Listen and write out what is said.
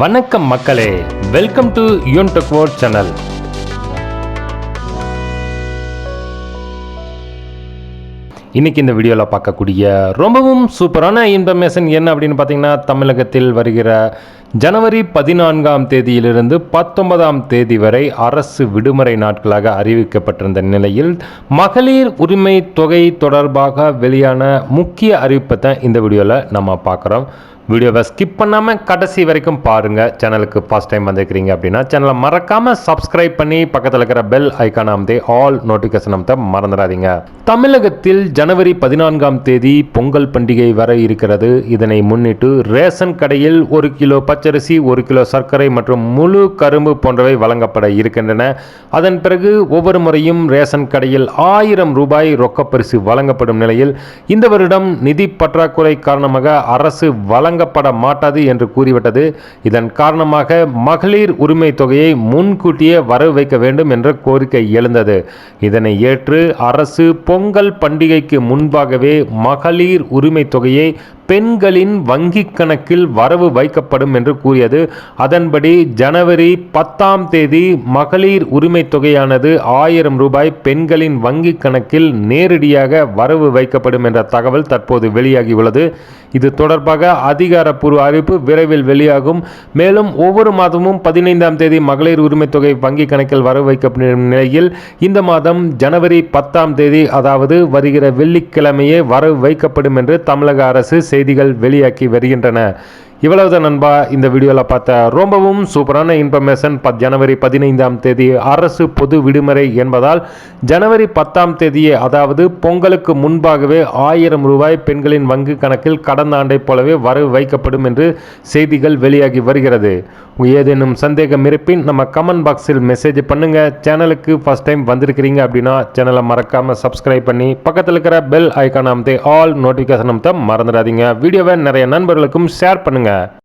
வணக்கம் மக்களே. Welcome to யூன் டெக்வோர்ட் சேனல் இன்னைக்கு இந்த வீடியோவில் பார்க்கக்கூடிய ரொம்பவும் சூப்பரான இன்ஃபர்மேஷன் என்ன அப்படின்னு பார்த்தீங்கன்னா தமிழகத்தில் வருகிற ஜனவரி பதினான்காம் தேதியிலிருந்து பத்தொன்பதாம் தேதி வரை அரசு விடுமுறை நாட்களாக அறிவிக்கப்பட்டிருந்த நிலையில் மகளிர் உரிமை தொகை தொடர்பாக வெளியான முக்கிய அறிவிப்பை தான் இந்த வீடியோவில் நம்ம பார்க்குறோம். வீடியோவை ஸ்கிப் பண்ணாமல் கடைசி வரைக்கும் பாருங்கள் சேனலுக்கு ஃபர்ஸ்ட் டைம் வந்திருக்கிறீங்க அப்படின்னா சேனலை மறக்காமல் சப்ஸ்கிரைப் பண்ணி பக்கத்தில் இருக்கிற பெல் ஐக்கான் அமைத்து ஆல் நோட்டிஃபிகேஷன் அமைத்த மறந்துடாதீங்க. தமிழகத்தில் ஜனவரி பதினான்காம் தேதி பொங்கல் பண்டிகை வர இருக்கிறது. இதனை முன்னிட்டு ரேஷன் கடையில் ஒரு கிலோ பச்சரிசி ஒரு கிலோ சர்க்கரை மற்றும் முழு கரும்பு போன்றவை வழங்கப்பட இருக்கின்றன. அதன் பிறகு ஒவ்வொரு முறையும் ரேஷன் கடையில் ஆயிரம் ரூபாய் ரொக்கப்பரிசு வழங்கப்படும் நிலையில் இந்த வருடம் நிதி பற்றாக்குறை காரணமாக அரசு வழங்கப்பட மாட்டாது என்று கூறிவிட்டது. இதன் காரணமாக மகளிர் உரிமை தொகையை முன்கூட்டியே வரவு வைக்க வேண்டும் என்ற கோரிக்கை எழுந்தது. இதனை ஏற்று அரசு பொங்கல் பண்டிகைக்கு முன்பாகவே மகளிர் உரிமை தொகையை பெண்களின் வங்கிக் கணக்கில் வரவு வைக்கப்படும் என்று கூறியது. அதன்படி ஜனவரி பத்தாம் தேதி மகளிர் உரிமை தொகையானது ஆயிரம் ரூபாய் பெண்களின் வங்கிக் கணக்கில் நேரடியாக வரவு வைக்கப்படும் என்ற தகவல் தற்போது வெளியாகியுள்ளது. இது தொடர்பாக அதிகாரப்பூர்வ அறிவிப்பு விரைவில் வெளியாகும். மேலும் ஒவ்வொரு மாதமும் பதினைந்தாம் தேதி மகளிர் உரிமை தொகை வங்கி கணக்கில் வரவு வைக்கப்படும் நிலையில் இந்த மாதம் ஜனவரி பத்தாம் தேதி அதாவது வருகிற வெள்ளிக்கிழமையே வரவு வைக்கப்படும் என்று தமிழக அரசு செய்திகள் வெளியாக்கி வருகின்றன. இவ்வளவுதான் நண்பா. இந்த வீடியோவில் பார்த்த ரொம்பவும் சூப்பரான இன்ஃபர்மேஷன் பத் ஜனவரி பதினைந்தாம் தேதி அரசு பொது விடுமுறை என்பதால் ஜனவரி பத்தாம் தேதியே அதாவது பொங்கலுக்கு முன்பாகவே ஆயிரம் ரூபாய் பெண்களின் வங்கி கணக்கில் கடந்த ஆண்டைப் போலவே வரவு வைக்கப்படும் என்று செய்திகள் வெளியாகி வருகிறது. ஏதேனும் சந்தேகம் இருப்பின் நம்ம கமெண்ட் பாக்ஸில் மெசேஜ் பண்ணுங்கள் சேனலுக்கு ஃபர்ஸ்ட் டைம் வந்திருக்கிறீங்க அப்படின்னா சேனலை மறக்காமல் சப்ஸ்கிரைப் பண்ணி பக்கத்தில் இருக்கிற பெல் ஐக்கான் அமைத்து ஆல் நோட்டிஃபிகேஷன் அமைத்த மறந்துடாதீங்க. வீடியோவை நிறைய நண்பர்களுக்கும் ஷேர் பண்ணுங்கள் nggak